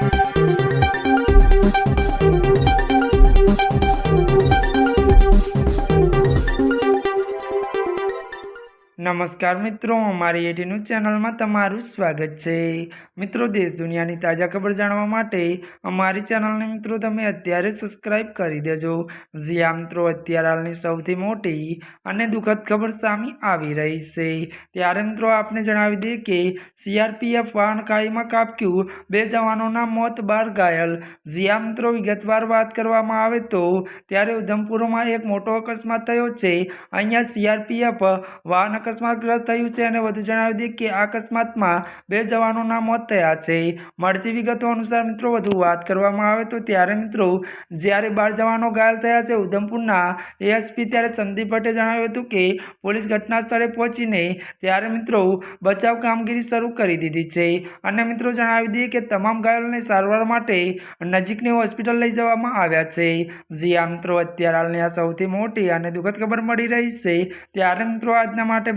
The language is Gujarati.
Thank you. નમસ્કાર મિત્રો, અમારી એટી ન્યૂઝ ચેનલમાં તમારું સ્વાગત છે. મિત્રો, દેશ દુનિયાની તાજા ખબર જાણવા માટે અમારી ચેનલને મિત્રો તમે અત્યારે સબસ્ક્રાઇબ કરી દેજો. જ્યાં મિત્રો, અત્યારે હાલની સૌથી મોટી અને દુઃખદ ખબર સામે આવી રહી છે. ત્યારે મિત્રો, આપને જણાવી દઈએ કે સીઆરપીએફ વાહન ખાઈમાં કાપક્યું બે જવાનોના મોત બાર ઘાયલ. જ્યાં મિત્રો, વિગતવાર વાત કરવામાં આવે તો ત્યારે ઉધમપુરમાં એક મોટો અકસ્માત થયો છે. અહીંયા સીઆરપીએફ વાહન અકસ્માતગ્રસ્ત થયું છે અને વધુ જણાવી દઈએ કે આ અકસ્માતમાં બે જવાનોના મોત થયા છે. મળતી વિગતો અનુસાર મિત્રો વધુ વાત કરવામાં આવે તો ત્યારે મિત્રો જ્યારે બાર જવાનો ઘાયલ થયા છે ઉધમપુરના એએસપી ત્યારે સંદીપ ભટ્ટે જણાવ્યું હતું કે પોલીસ ઘટના સ્થળે પહોંચીને ત્યારે મિત્રો બચાવ કામગીરી શરૂ કરી દીધી છે. અને મિત્રો જણાવી દઈએ કે તમામ ઘાયલોને સારવાર માટે નજીકની હોસ્પિટલ લઈ જવામાં આવ્યા છે. જી આ મિત્રો, અત્યારે હાલની આ સૌથી મોટી અને દુઃખદ ખબર મળી રહી છે. ત્યારે મિત્રો આજના માટે